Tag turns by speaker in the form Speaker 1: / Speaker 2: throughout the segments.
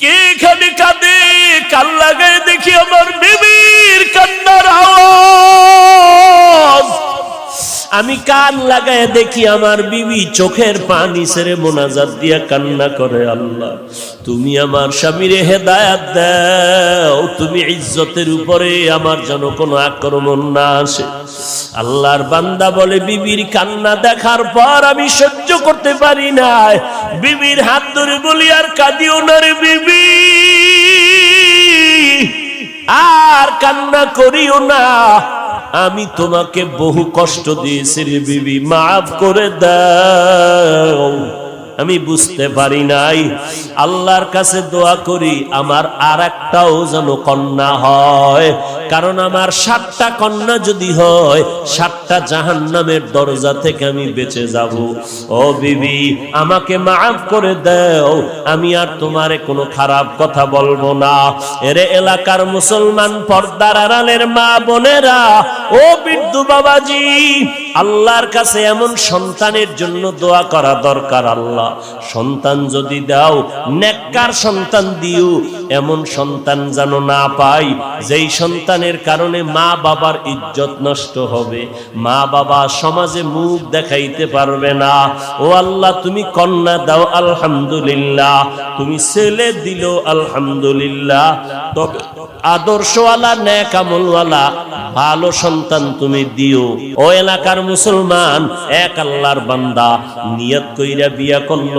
Speaker 1: কে খালি কাঁদে? কাল লাগায় দেখি আমার বিবির কান্নার আওয়াজ। আমি কান লাগায় দেখি আমার বিবি চোখের পানি সেরে মোনাজাত দিয়া কান্না করে, আল্লাহ, তুমি আমার স্বামীরে হেদায়াত দাও, তুমি ইজ্জতের উপরে আমার যেন কোনো আক্রমণ না আসে। আল্লাহর বান্দা বলে, বিবির কান্না দেখার পর আমি সহ্য করতে পারি না বিবির হাত ধরে বলি, আর কাঁদিও না রে বিবি। আর কান্না করিও না। আমি তোমাকে বহু কষ্ট দিয়েছি বিবি মাফ করে দাও। আমি বুঝতে পারি নাই। আল্লাহর কাছে দোয়া করি, আমার আর একটাও যেন কন্যা হয়। কারণ আমার সাতটা কন্যা যদি হয়, সাতটা জাহান নামের দরজা থেকে আমি বেঁচে যাব। ও বিবি, আমাকে মাফ করে দেও। আমি আর তোমারে কোনো খারাপ কথা বলব না। এরে এলাকার মুসলমান পর্দার আড়ালের মা বোনেরা, ও বিদ্যু বাবাজি আল্লাহর কাছে এমন সন্তানের জন্য দোয়া করা দরকার, আল্লাহ। সন্তান যদি দাও, নেককার সন্তান দিও। এমন সন্তান যেন না পাই, যেই সন্তানের কারণে মা বাবার ইজ্জত নষ্ট হবে। মা বাবা সমাজে মুখ দেখাইতে পারবে না। ও আল্লাহ, তুমি কন্যা দাও, আলহামদুলিল্লাহ। তুমি ছেলে দিল, আলহামদুলিল্লাহ। তবে আদর্শওয়ালা ন্যাক আমলওয়ালা ভালো সন্তান তুমি দিও। ও এলাকার মুসলমান, এক আল্লাহর বান্দা নিয়ত কইরা বিয়া করল।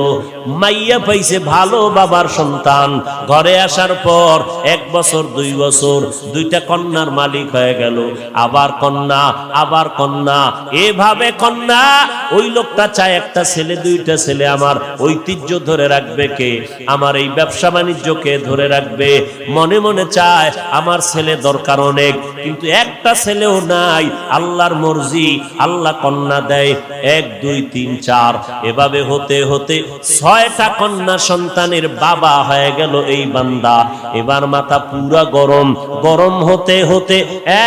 Speaker 1: মাইয়া পাইছে ভালো বাবার সন্তান। ঘরে আসার পর এক বছর, দুই বছর, দুইটা কন্যার মালিক হয়ে গেল। আবার কন্যা আবার কন্যা। এভাবে কন্যা, ওই লোকটা চায় একটা ছেলে, দুইটা ছেলে। আমার ঐতিহ্য ধরে রাখবে কে? আমার এই ব্যবসা বাণিজ্যকে ধরে রাখবে। মনে মনে চায় আমার ছেলে দরকার অনেক। কিন্তু একটা ছেলেও নাই, আল্লাহর মর্জি, আল্লাহ কন্যা দেয়, এক, দুই, তিন, চার। এভাবে হতে হতে ছয়টা কন্যা সন্তানের বাবা হয়ে গেল এই বান্দা। এবার মাথা পুরা গরম। গরম হতে হতে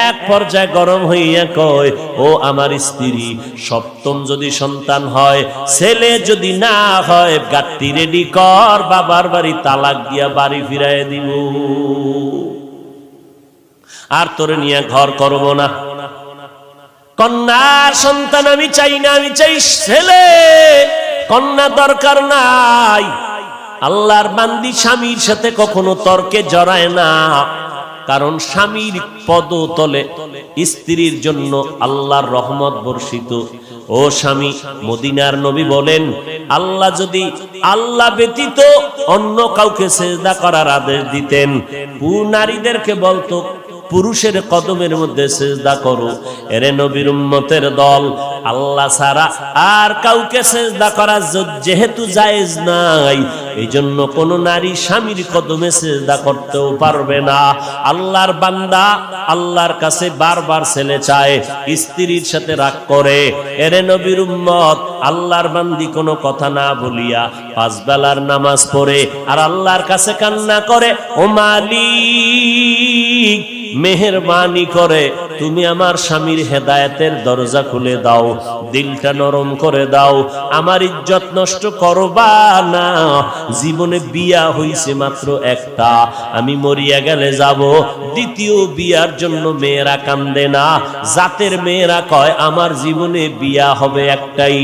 Speaker 1: এক পর্যায়ে গরম হইয়া কয়, ও আমার স্ত্রী, সপ্তম যদি সন্তান হয়, ছেলে যদি না হয়, গাত্তি রেডি কর, বাবার বাড়ি তালাক দিয়া বাড়ি ফিরাই দিব। আর তোরে নিয়ে ঘর করব না। কন্যার সন্তান আমি চাই না, আমি চাই ছেলে। কন্যা দরকার নাই। আল্লাহর বান্দি স্বামীর সাথে কখনো তর্কে জড়ায় না। কারণ স্বামীর পদতলে স্ত্রীর জন্য আল্লাহর রহমত বর্ষিত। ও স্বামী, মদিনার নবী বলেন, আল্লাহ যদি আল্লাহ ব্যতীত অন্য কাউকে সেজদা করার আদেশ দিতেন পু নারীদেরকে বলতো পুরুষের কদমের মধ্যে সেজদা করো। এরে নবীর উম্মতের দল, আল্লাহ ছাড়া আর কাউকে সেজদা করা যেহেতু জায়েজ নাই এই জন্য কোন নারী স্বামীর কদমে সেজদা করতেও পারবে না। আল্লাহর বান্দা আল্লাহর কাছে বারবার ছেলে চায়, স্ত্রীর সাথে রাগ করে। এরে নবীর উম্মত, আল্লাহর বান্দি কোনো কথা না বলিয়া পাঁচ বেলার নামাজ পড়ে, আর আল্লাহর কাছে কান্না করে, ও মালিক মেহরবানি করে, তুমি আমার স্বামীর হেদায়েতের দরজা খুলে দাও, দিলটা নরম করে দাও, আমার ইজ্জত নষ্ট করবা না। জীবনে বিয়া হইছে মাত্র একটা, আমি মরিয়া গেলে যাব, দ্বিতীয় বিয়ার জন্য মেয়েরা কান্দে না, জাতের মেয়েরা কয়, আমার জীবনে বিয়া হবে একটাই।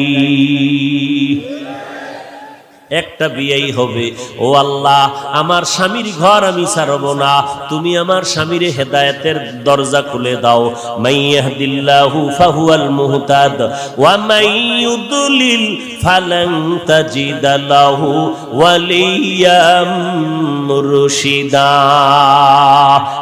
Speaker 1: একটা বিয়েই হবে। ও আল্লাহ, আমার স্বামীর ঘর আমি ছাড়ব না। তুমি আমার স্বামীর হেদায়েতের দরজা খুলে দাও। মাইয়াহদিল্লাহু ফাহুয়াল মুহতাদ ওয়ালিয়াম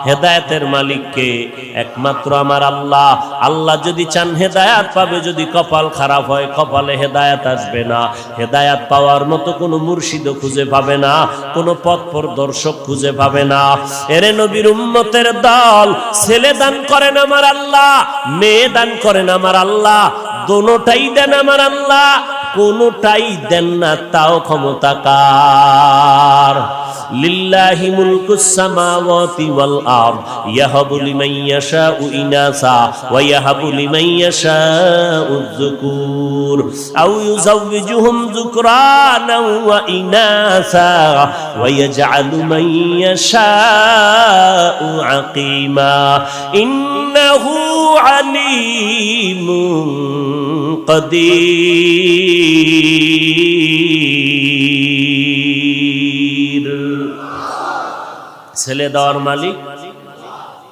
Speaker 1: হেদায়েতের মালিককে একমাত্র আমার আল্লাহ। আল্লাহ যদি চান হেদায়াত পাবে, যদি কপাল খারাপ হয়, কপালে হেদায়াত আসবে না। হেদায়াত পাওয়ার মতো কোনো মুর্শিদ খুঁজে পাবে না, কোনো পথ দর্শক খুঁজে পাবে না। এরে নবীর উম্মতের দল, ছেলে দান করেন আমার আল্লাহ, মেয়ে দান করেন আমার আল্লাহ, দোনোটাই দেন আমার আল্লাহ। কোনোটাই দেন না তাও ক্ষমতা কার লিল্লাহি মুলকুস সামাওয়াতি ওয়াল আরদ ইয়াহাবু লিমান ইয়াশাউ ইনাসা ওয়া ইয়াহাবু লিমান ইয়াশাউ যুকুর আও ইউযাওবিজুহুম যুকরানা ওয়া ইনাসা ওয়া ইয়াজআলু মান ইয়াশাউ আকিমা ইন্নাহু আলিমুন কদির ছেলে দেওয়ার মালিক,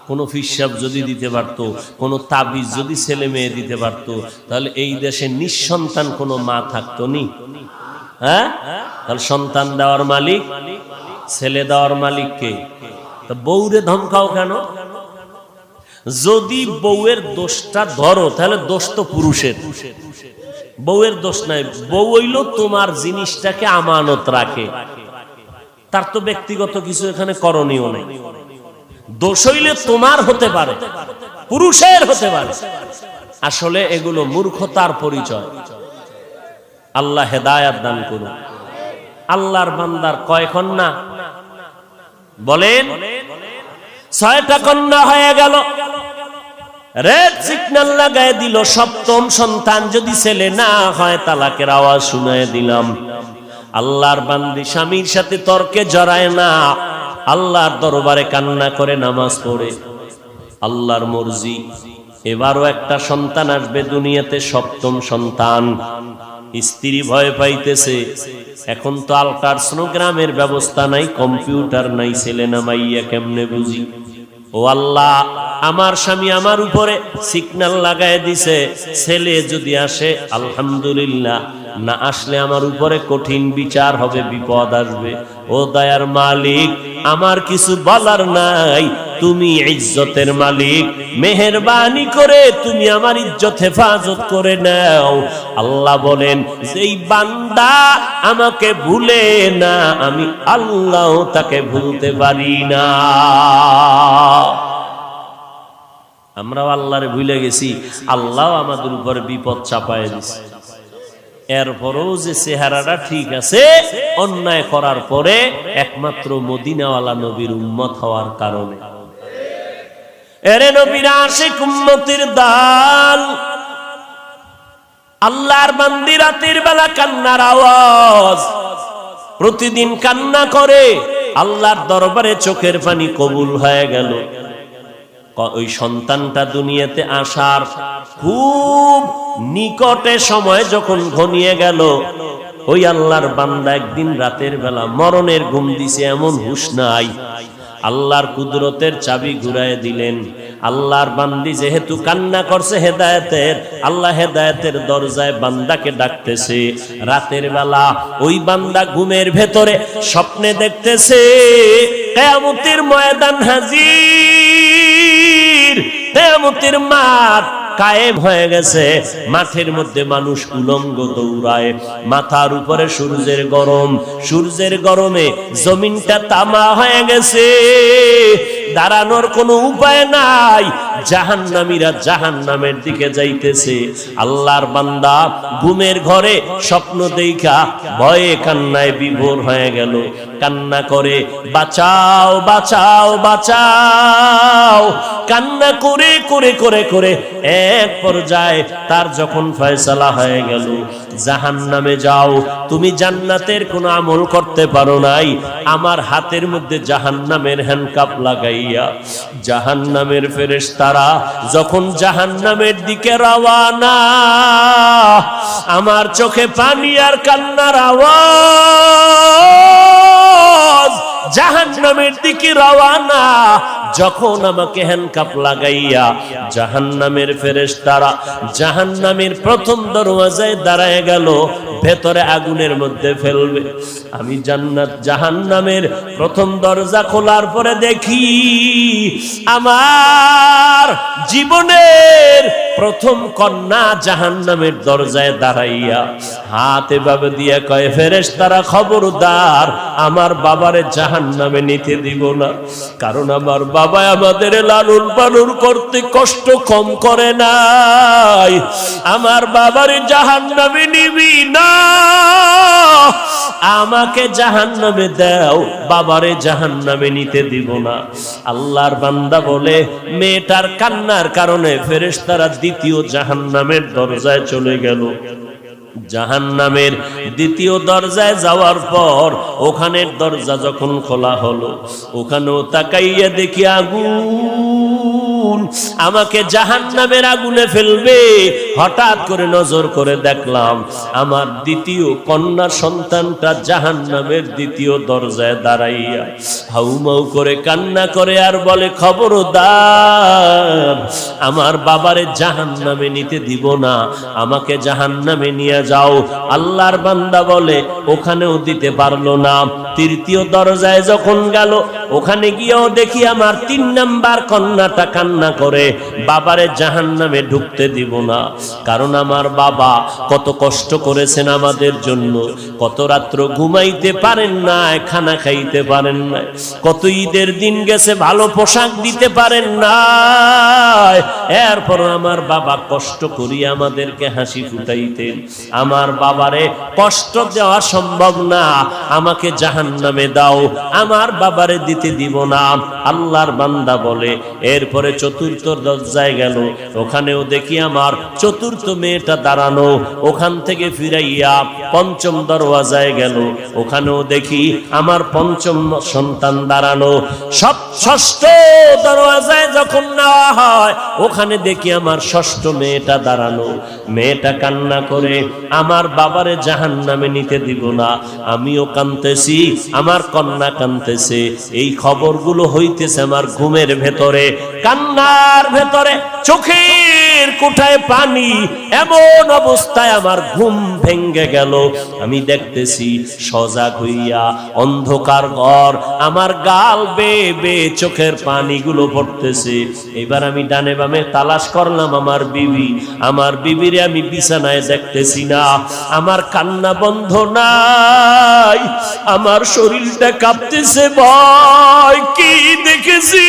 Speaker 1: কোন ফিসাব যদি দিতে পারত, কোন তাবিজ যদি ছেলে মেয়ে দিতে পারত, তাহলে এই দেশে নিঃসন্তান কোনো মা থাকতো নি। হ্যাঁ? তাহলে সন্তান দেওয়ার মালিক ছেলে দেওয়ার মালিক কে তা বউরে ধমকাও কেন? যদি বউয়ের দোষটা ধরো, তাহলে দোষ তো পুরুষের। বউয়ের দোষ নাই। বউ হইল তোমার জিনিসটাকে আমানত রাখে। তার তো ব্যক্তিগত কিছু এখানে করণীয় নেই। দোষ হইলে তোমার হতে পারে, পুরুষের হতে পারে। আসলে এগুলো মূর্খতার পরিচয়। আল্লাহ হেদায়াত দান করুন। আল্লাহর বান্দার কয় কন্যা? বলেন, ছয়টা কন্যা হয়ে গেল। রেড সিগন্যাল লাগায় দিল, সপ্তম সন্তান যদি ছেলে না হয়, তালাকের আওয়াজ শুনায় দিলাম। আল্লাহর বান্দি স্বামীর সাথে তর্কে জড়ায় না। আল্লাহর দরবারে কান্না করে নামাজ পড়ে। আল্লাহর মর্জি, এবারও একটা সন্তান আসবে দুনিয়াতে, সপ্তম সন্তান। স্ত্রী ভয় পাইতেছে। এখন তো আলট্রাসোনোগ্রামের ব্যবস্থা নাই, কম্পিউটার নাই, ছেলে না মাইয়া কেমনে বুঝি? ও আল্লাহ, আমার স্বামী আমার উপরে সিগনাল লাগাই দিছে, ছেলে যদি আসে, আলহামদুলিল্লাহ, না আসলে আমার উপরে কঠিন বিচার হবে, বিপদ আসবে। ও দয়ার মালিক, আমার কিছু বলার নাই তুমি ইজ্জতের মালিক। মেহেরবানি করে তুমি আমার ইজ্জত হেফাজত করে নাও। আল্লাহ বলেন, যেই বান্দা আমাকে ভুলে না, আমি আল্লাহ তাকে ভুলতে পারি না। আমরাও আল্লাহরে ভুলে গেছি। আল্লাহ আমাদের উপর বিপদ চাপায় দিছে। এরপরও যে চেহারাটা ঠিক আছে, অন্যায় করার পরে একমাত্র মদিনাওয়ালা নবীর উম্মত হওয়ার কারণে। এরে নবীর আশিক উম্মতির দাল। আল্লাহর বান্দি রাতের বেলা কান্নার আওয়াজ। প্রতিদিন কান্না করে, আল্লাহর দরবারে চোখের পানি কবুল হয়ে গেল। ওই সন্তানটা দুনিয়াতে আসার খুব নিকটে সময় যখন ঘনিয়ে গেল, ওই আল্লাহর বান্দা একদিন রাতের বেলা মরণের ঘুম দিছে, এমন হুশ নাই। আল্লাহর কুদরতের চাবি ঘুরায় দিলেন। আল্লাহর বান্দি যেহেতু কান্না করছে হেদায়েতের, আল্লাহ হেদায়েতের দরজায় বান্দাকে ডাকতেছে। রাতের বেলা ওই বান্দা ঘুমের ভেতরে স্বপ্নে দেখতেছে ময়দান হাজির। মাঠ কায়েম হয়ে গেছে। মাঠের মধ্যে মানুষ উলঙ্গ দৌড়ায়। মাথার উপরে সূর্যের গরম। সূর্যের গরমে জমিনটা তামা হয়ে গেছে। দাঁড়ানোর কোনো উপায় নাই। জাহান্নামীরা জাহান্নামের দিকে যাইতেছে। আল্লাহর বান্দা ঘুমের ঘরে স্বপ্ন দেখা ভয়ে কান্নায় বিভোর হয়ে গেল। কান্না করে, বাঁচাও বাঁচাও বাঁচাও। কান্না করে করে করে করে এক পর্যায়ে তার যখন ফয়সালা হয়ে গেল জাহান নামে যাও, তুমি জান্নাতের কোনো আমল করতে পারো নাই। আমার হাতের মধ্যে জাহান নামের হ্যান্ডকাপ লাগাইয়া জাহান নামের ফেরেস তারা যখন জাহান নামের দিকে রওয়ানা, আমার চোখে পানি আর কান্নার আওয়াজ জাহান নামের দিকে রওয়ানা। যখন আমাকে হ্যান্ডকাপ লাগাইয়া জাহান্নামের ফেরেশতারা জাহান্নামের প্রথম দরওয়াজায় দাঁড়ায় গেল ভেতরে আগুনের মধ্যে ফেলবে। আমি জান্নাত জাহান নামের প্রথম দরজা খোলার পরে দেখি, আমার জীবনের প্রথম কন্যা জাহান্নামের দরজায় দাঁড়াইয়া হাত এভাবে দিয়ে কয় ফেরেশ তারা খবরদার, আমার বাবারে জাহান্নামে নিতে দিব না। কারণ আমার বাবা আমাদের লালন পালন করতে কষ্ট কম করে নাই। আমার বাবারে জাহান্নামে নিবি না। আমাকে জাহান্নামে দাও, বাবারে জাহান্নামে নিতে দিব না। আল্লাহর বান্দা বলে, মেয়েটার কান্নার কারণে ফেরেশতারা দ্বিতীয় জাহান্নামের দরজায় চলে গেল। জাহান্নামের দ্বিতীয় দরজায় যাওয়ার পর ওখানের দরজা যখন খোলা হলো, ওখানেও তাকাইয়া দেখি আগুন। আমাকে জাহান্নামের আগুনে ফেলবে। হঠাৎ করে নজর করে দেখলাম, আমার দ্বিতীয় কন্যা সন্তানটা জাহান্নামের দ্বিতীয় দরজায় দাঁড়াইয়া হাউমাউ করে কান্না করে আর বলে, খবরদার, আমার বাবারে জাহান্নামে নিতে দিব না, আমাকে জাহান্নামে নিয়ে যাও। আল্লাহর বান্দা বলে, ওখানেও দিতে পারল না। তৃতীয় দরজায় যখন গেল ওখানে গিয়েও দেখি আমার তিন নাম্বার কন্যাটা কান্না করে, বাবারে জাহান্নামে ঢুকতে দিব না। কারণ আমার বাবা কত কষ্ট করেছেন আমাদের জন্য, কত রাত্র ঘুমাইতে পারেন না, খানা খাইতে পারেন না, কত ঈদের দিন গেছে, ভালো পোশাক দিতে পারেন না। এরপর আমার বাবা কষ্ট করি আমাদেরকে হাসি ফুটাইতেন। আমার বাবারে কষ্ট দেওয়া সম্ভব না, আমাকে জাহান্নামে দাও, আমার বাবারে দিতে দিব না। আল্লাহর বান্দা বলে, এরপরে চতুর্থ দরজায় গেল। ওখানেও দেখি আমার চতুর্থ মেয়েটা দাঁড়ানো। ওখান থেকে ফিরাইয়া পঞ্চম দরওয়াজায় গেল। ওখানেও দেখি আমার পঞ্চম সন্তান দাঁড়ানো। সব ষষ্ঠ দরওয়াজায় যখন নেওয়া হয়, ওখানে দেখি আমার ষষ্ঠ মেয়েটা দাঁড়ানো। মেয়েটা কান্না করে, আমার বাবারে জাহান নামে নিতে দিব না। আমিও কানতেছি আমার কন্যা কানতেছে এই খবরগুলো হইতেছে আমার ঘুমের ভেতরে কান্নার ভেতরে চোখের কোঠায় পানি, এমন অবস্থায় আমার ঘুম ভেঙ্গে গেল। আমি দেখতেছি সজাগ হইয়া অন্ধকার ঘর, আমার গাল বে বে চোখের পানিগুলো পড়তেছে। এবার আমি ডানে বামে তালাশ করলাম, আমার বিবি, আমার বিবিরে আমি বিছানায় দেখতেছি না, আমার কান্না বন্ধ নাই, আমার শরীরটা কাঁপতেছে, ভয়, কি দেখেছি?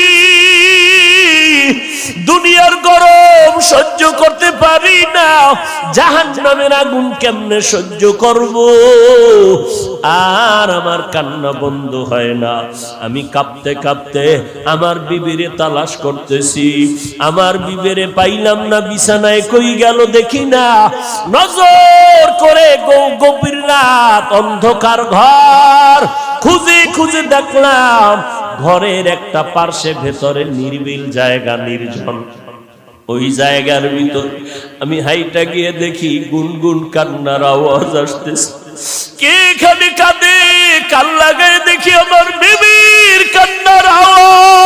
Speaker 1: দুনিয়ার গরম সহ্য করতে পারি না। জাহান নামের আগুন কেমনে সহ্য করব? আর আমার কান্না বন্ধ হয় না। আমি কাঁপতে কাঁপতে আমার বিবিরে তালাশ করতেছি। আমার বিবেরে পাইলাম না, বিছানায় কই গেল দেখি না। নজর করে গভীর রাত অন্ধকার ঘর খুঁজে খুঁজে দেখলাম ঘরের একটা পার্শ্বে ভেতরে নির্বিল জায়গা, নির্জন। ওই জায়গার ভিতর আমি হাইটা গিয়ে দেখি গুনগুন কান্নার আওয়াজ আসতেছে। কে এখানে কাঁদে? কাল লাগায় দেখি আমার বেবির কান্নার আওয়াজ।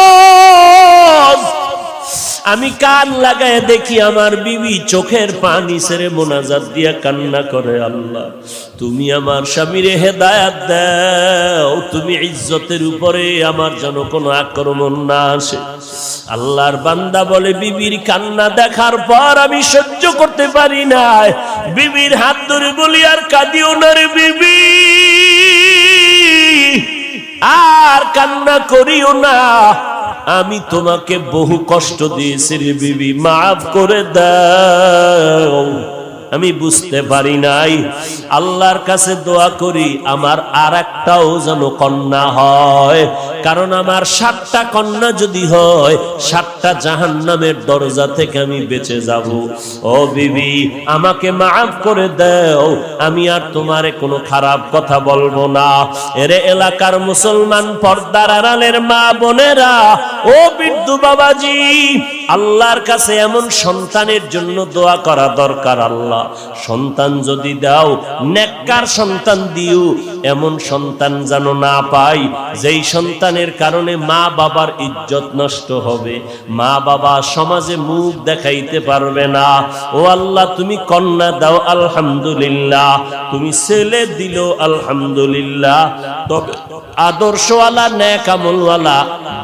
Speaker 1: আমি কান লাগায় দেখি আমার বিবি চোখের পানি সেরে মোনাজাত দিয়া কান্না করে, আল্লাহ, তুমি আমার স্বামীরে হেদায়াত দাও, তুমি ইজ্জতের উপরে আমার যেন কোনো আক্রমণ না আসে। আল্লাহর বান্দা বলে, বিবির কান্না দেখার পর আমি সহ্য করতে পারি না। বিবির হাত ধরে বলি, আর কাঁদিও না রে বিবি। আর কান্না করিও না। আমি তোমাকে বহু কষ্ট দিয়েছি রে বিবি, মাফ করে দাও। আমি বুঝতে পারি নাই। আল্লাহর কাছে দোয়া করি, আমার আর একটাও যেন কন্যা হয়। কারণ আমার সাতটা কন্যা যদি হয়, সাতটা জাহান নামের দরজা থেকে আমি বেঁচে যাব। ও বিবি, আমাকে মাফ করে দাও, আমি আর তোমারে কোনো খারাপ কথা বলব না। এরে এলাকার মুসলমান পর্দার আড়ালের মা বোনেরা, ও বিদ্যু বাবাজি, আল্লাহর কাছে এমন সন্তানের জন্য দোয়া করা দরকার আল্লাহ। সন্তান যদি দাও, নেককার সন্তান দিও এমন সন্তান যেন না পাই, যেই সন্তানের কারণে মা বাবার ইজ্জত নষ্ট হবে। মা বাবা সমাজে মুখ দেখাইতে পারবে না। ও আল্লাহ, তুমি কন্যা দাও, আলহামদুলিল্লাহ। তুমি ছেলে দিল, আলহামদুলিল্লাহ। তবে আদর্শওয়ালা ন্যাক আমলওয়ালা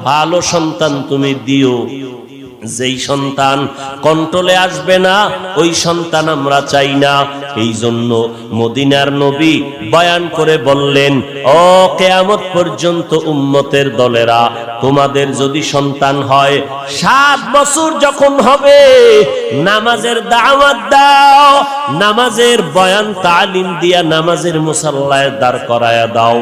Speaker 1: ভালো সন্তান তুমি দিও। যেই সন্তান কন্ট্রোলে আসবে না, ওই সন্তান আমরা চাই না। এই জন্য মদিনার নবী বয়ান করে বললেন, ও কেয়ামত পর্যন্ত উম্মতের দলেরা, তোমাদের যদি সন্তান হয়, সাত বছর যখন হবে, নামাজের দাওয়াত দাও নামাজের বয়ান, তালিম দিয়া নামাজের মুসাল্লায় দাঁড় করায়া দাও।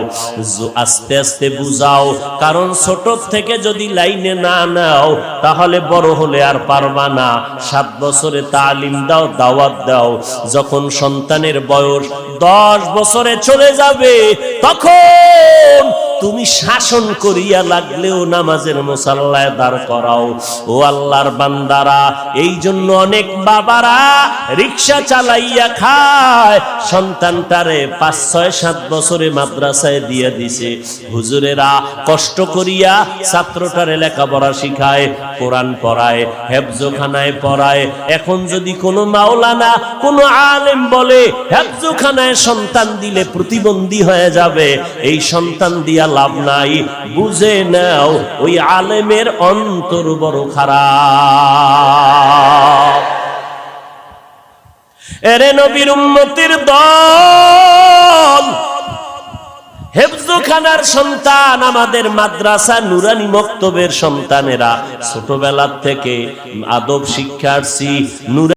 Speaker 1: আস্তে আস্তে বুঝাও, কারণ ছোট থেকে যদি লাইনে না নাও, তাহলে বড় হলে আর পারবা না। সাত বছরে তালিম দাও, দাওয়াত দাও। যখন সন্তানের বয়স দশ বছরে চলে যাবে, তখন তুমি শাসন করিয়া লাগলেও নামাজের মুসাল্লায় দাঁড় করাও। ও আল্লাহর বান্দারা এই জন্য অনেক বাবারা রিক্সা চালাইয়া খায়। সন্তানটারে পাঁচ, ছয়, সাত বছরে মাদ্রাসায় দিয়ে দিছে। হুজুরেরা কষ্ট করিয়া ছাত্রটারে লেখাপড়া শিখায়, কোরআন পড়ায়, হেফজোখানায় পড়ায়। এখন যদি কোনো মাওলানা, কোনো আলেম বলে, হেফজোখানায় সন্তান দিলে প্রতিবন্ধী হয়ে যাবে। এই সন্তান দিয়া লাভ নাই। বুঝে নাও, ওই আলেমের অন্তর বড় খারাপ। এরে নবীর উম্মতির দল। হেফজুখানার সন্তান আমাদের মাদ্রাসা নুরানি মক্তবের সন্তানেরা। ছোটবেলার থেকে আদব শিক্ষার্থী